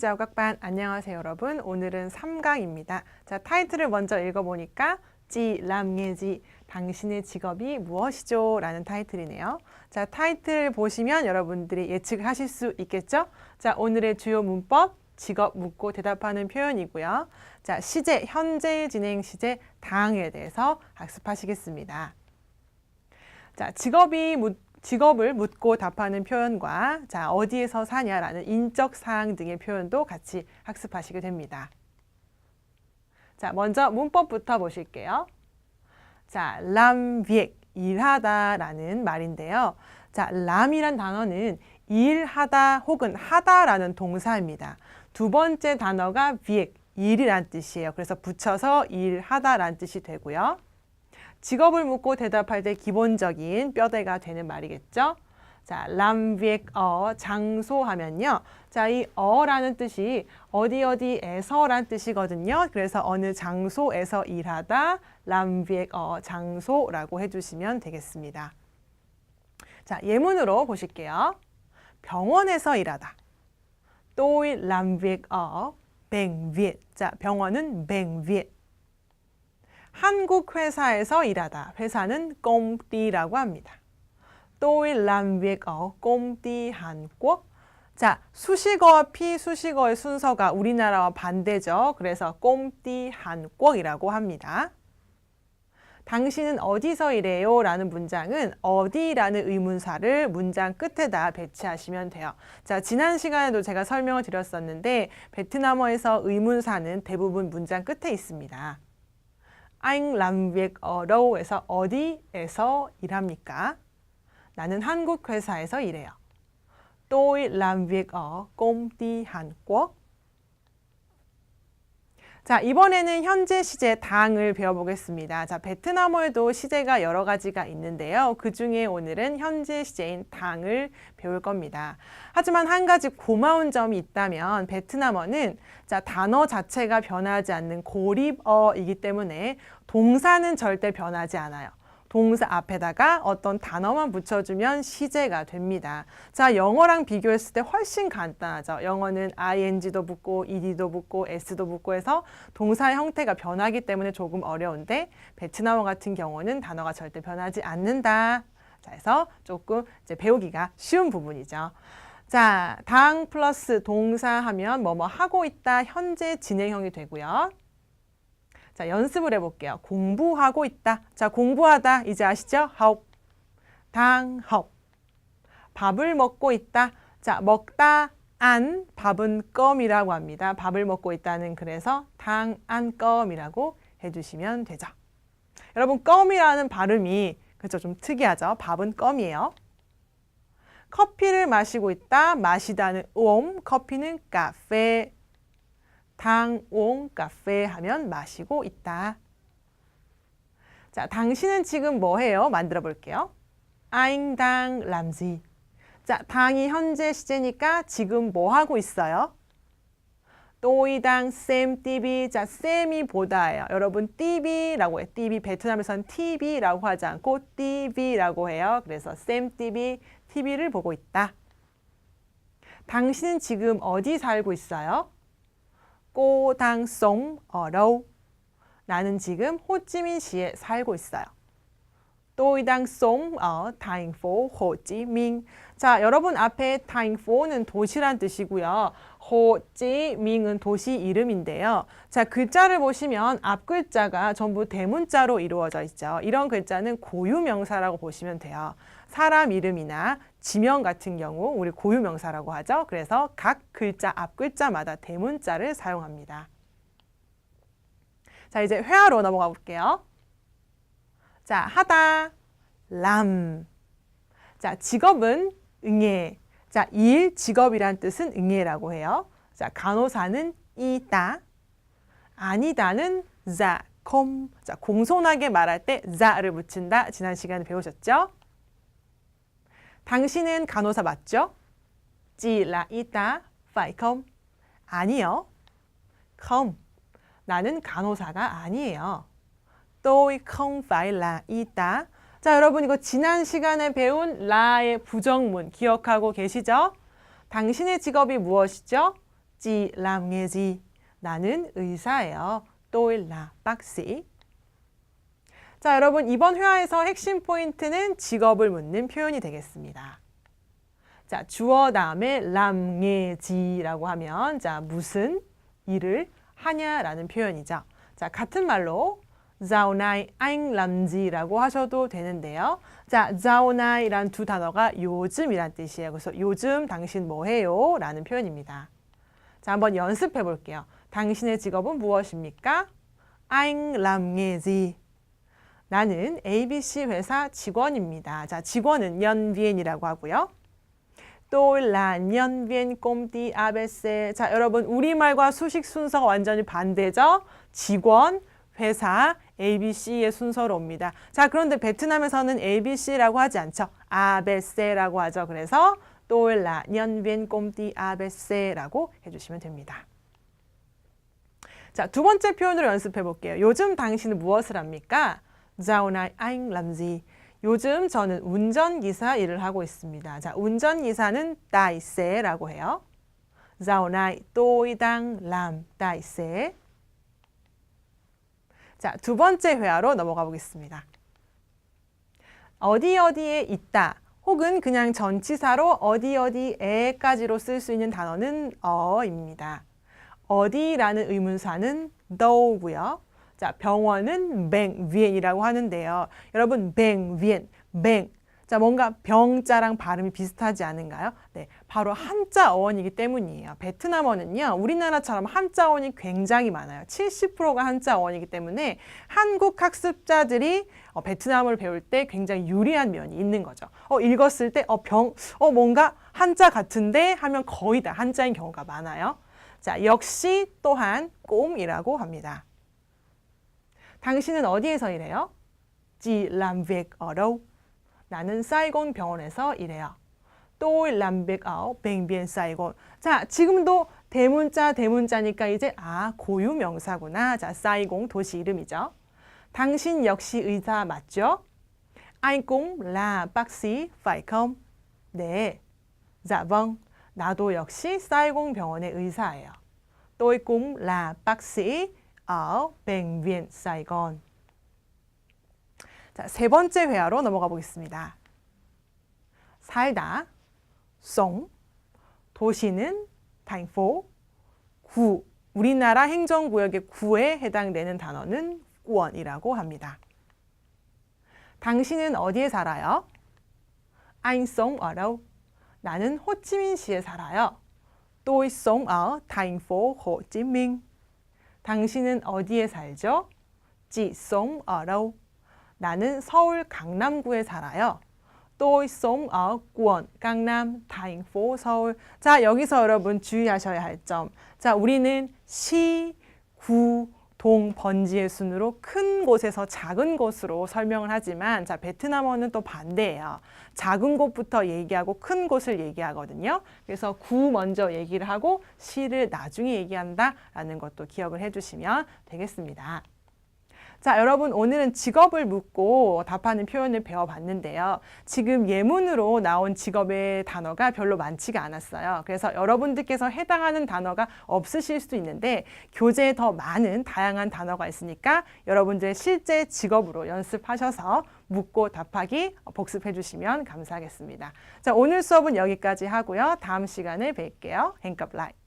싱자오 각반. 안녕하세요 여러분. 오늘은 3강입니다. 자 타이틀을 먼저 읽어보니까 지 람예지. 당신의 직업이 무엇이죠? 라는 타이틀이네요. 자 타이틀 보시면 여러분들이 예측하실 수 있겠죠? 자 오늘의 주요 문법 직업 묻고 대답하는 표현이고요. 자 시제 현재 진행 시제 당에 대해서 학습하시겠습니다. 자 직업이 묻 직업을 묻고 답하는 표현과 자, 어디에서 사냐라는 인적 사항 등의 표현도 같이 학습하시게 됩니다. 자, 먼저 문법부터 보실게요. 자, 람비액 일하다라는 말인데요. 자, 람이란 단어는 일하다 혹은 하다라는 동사입니다. 두 번째 단어가 비액 일이란 뜻이에요. 그래서 붙여서 일하다란 뜻이 되고요. 직업을 묻고 대답할 때 기본적인 뼈대가 되는 말이겠죠. 자, 람비액어 장소 하면요. 자, 이 어라는 뜻이 어디 어디에서란 뜻이거든요. 그래서 어느 장소에서 일하다 람비액어 장소라고 해 주시면 되겠습니다. 자, 예문으로 보실게요. 병원에서 일하다. 또이 람비액어 뱅비엣. 자, 병원은 뱅비엣. 한국 회사에서 일하다. 회사는 꼼띠라고 합니다. 또이 람비액어 꼼띠 한국. 자, 수식어와 피수식어의 순서가 우리나라와 반대죠. 그래서 꼼띠 한국이라고 합니다. 당신은 어디서 일해요? 라는 문장은 어디라는 의문사를 문장 끝에다 배치하시면 돼요. 자, 지난 시간에도 제가 설명을 드렸었는데 베트남어에서 의문사는 대부분 문장 끝에 있습니다. Làm việc ở đou에서 어디에서 일합니까? 나는 한국 회사에서 일해요. ở công ty Hàn Quốc. 자, 이번에는 현재 시제 당을 배워보겠습니다. 자, 베트남어에도 시제가 여러 가지가 있는데요. 그 중에 오늘은 현재 시제인 당을 배울 겁니다. 하지만 한 가지 고마운 점이 있다면 베트남어는 자, 단어 자체가 변하지 않는 고립어이기 때문에 동사는 절대 변하지 않아요. 동사 앞에다가 어떤 단어만 붙여주면 시제가 됩니다. 자, 영어랑 비교했을 때 훨씬 간단하죠. 영어는 ing도 붙고 ed도 붙고 s도 붙고 해서 동사의 형태가 변하기 때문에 조금 어려운데 베트남어 같은 경우는 단어가 절대 변하지 않는다. 자, 해서 조금 이제 배우기가 쉬운 부분이죠. 자, 당 플러스 동사 하면 뭐뭐 하고 있다 현재 진행형이 되고요. 자, 연습을 해볼게요. 공부하고 있다. 자, 공부하다. 이제 아시죠? 하옵. 당 하옵. 밥을 먹고 있다. 자, 먹다. 안. 밥은 껌이라고 합니다. 밥을 먹고 있다는 그래서 당, 안, 껌이라고 해주시면 되죠. 여러분, 껌이라는 발음이 그죠? 좀 특이하죠? 밥은 껌이에요. 커피를 마시고 있다. 마시다는 옴. 커피는 카페. 당옹 카페 하면 마시고 있다. 자, 당신은 지금 뭐 해요? 만들어 볼게요. 아잉 당 람지. 자, 당이 현재 시제니까 지금 뭐 하고 있어요? 또이당 쌤 띠비. 자, 쌤이 보다예요. 여러분 띠비라고 해요. 띠비 베트남에서는 TV라고 하지 않고 띠비라고 해요. 그래서 쌤 띠비 TV를 보고 있다. 당신은 지금 어디 살고 있어요? 꼬당 송 어로 나는 지금 호찌민시에 살고 있어요. 또이당송 어 타잉포 호찌민 자 여러분 앞에 타잉포는 도시란 뜻이고요. 호찌민은 도시 이름인데요. 자 글자를 보시면 앞 글자가 전부 대문자로 이루어져 있죠. 이런 글자는 고유명사라고 보시면 돼요. 사람 이름이나 지명 같은 경우 우리 고유명사라고 하죠. 그래서 각 글자 앞 글자마다 대문자를 사용합니다. 자, 이제 회화로 넘어가 볼게요. 자, 하다 람. 자, 직업은 응애. 자, 일 직업이란 뜻은 응애라고 해요. 자, 간호사는 이다. 아니다는 자, 콤. 자, 공손하게 말할 때 자를 붙인다. 지난 시간에 배우셨죠? 당신은 간호사 맞죠? Phải không? 아니요. không. 나는 간호사가 아니에요. Không phải là y tá. 자, 여러분 이거 지난 시간에 배운 라의 부정문 기억하고 계시죠? 당신의 직업이 무엇이죠? Nghề gì? 나는 의사예요. Tôi là. 자, 여러분 이번 회화에서 핵심 포인트는 직업을 묻는 표현이 되겠습니다. 자, 주어 다음에 làm nghề 지라고 하면 자, 무슨 일을 하냐라는 표현이죠. 자, 같은 말로 Làm zi라고 하셔도 되는데요. 자, nãy란 두 단어가 요즘이란 뜻이에요. 그래서 요즘 당신 뭐 해요? 라는 표현입니다. 자, 한번 연습해 볼게요. 당신의 직업은 무엇입니까? Gì? 나는 ABC 회사 직원입니다. 자, 직원은 nhân viên 이라고 하고요. Viên công ty ABC. 자, 여러분 우리말과 수식 순서가 완전히 반대죠? 직원, 회사, ABC의 순서로 옵니다. 자, 그런데 베트남에서는 ABC라고 하지 않죠. ABC라고 하죠. 그래서 viên công ty ABC라고 해주시면 됩니다. 자, 두 번째 표현으로 연습해 볼게요. 요즘 당신은 무엇을 합니까? Anh làm gì? 요즘 저는 운전기사 일을 하고 있습니다. 자, 운전기사는 tài xế 라고 해요. Đang làm tài xế. 자, 두 번째 회화로 넘어가 보겠습니다. 어디 어디에 있다 혹은 그냥 전치사로 어디 어디에까지로 쓸 수 있는 단어는 어입니다. 어디라는 의문사는 더우고요. 자, 병원은 뱅위엔이라고 하는데요. 여러분 뱅위엔, 뱅. 자, 뭔가 병자랑 발음이 비슷하지 않은가요? 네, 바로 한자 어원이기 때문이에요. 베트남어는요, 우리나라처럼 한자 어원이 굉장히 많아요. 70%가 한자 어원이기 때문에 한국 학습자들이 어, 베트남어를 배울 때 굉장히 유리한 면이 있는 거죠. 어, 읽었을 때, 어, 병, 어, 뭔가 한자 같은데 하면 거의 다 한자인 경우가 많아요. 자, 역시 또한 꼼이라고 합니다. 당신은 어디에서 일해요? Việc ở đâu? 나는 사이곤 병원에서 일해요. Ở bệnh viện Saigon. 자, 지금도 대문자 대문자니까 이제 아, 고유 명사구나. 자, 사이공 도시 이름이죠. 당신 역시 의사 맞죠? Bác sĩ phải không? 네. Vâng. 나도 역시 사이공 병원의 의사예요. Tôi cũng là bác sĩ. 자, 세 번째 회화로 넘어가 보겠습니다. 살다, 송, 도시는 phố, 구, 우리나라 행정구역의 구에 해당되는 단어는 원이라고 합니다. 당신은 어디에 살아요? Đâu? 나는 호치민시에 살아요. Hồ Chí Minh. 당신은 어디에 살죠? Đâu? 나는 서울 강남구에 살아요. Sống ở quận 강남, phố 서울. 자, 여기서 여러분 주의하셔야 할 점. 자, 우리는 시, 구, 동, 번지의 순으로 큰 곳에서 작은 곳으로 설명을 하지만 자, 베트남어는 또 반대예요. 작은 곳부터 얘기하고 큰 곳을 얘기하거든요. 그래서 구 먼저 얘기를 하고 시를 나중에 얘기한다라는 것도 기억을 해 주시면 되겠습니다. 자, 여러분 오늘은 직업을 묻고 답하는 표현을 배워봤는데요. 지금 예문으로 나온 직업의 단어가 별로 많지가 않았어요. 그래서 여러분들께서 해당하는 단어가 없으실 수도 있는데 교재에 더 많은 다양한 단어가 있으니까 여러분들 실제 직업으로 연습하셔서 묻고 답하기 복습해 주시면 감사하겠습니다. 자, 오늘 수업은 여기까지 하고요. 다음 시간에 뵐게요. 행컵 라이.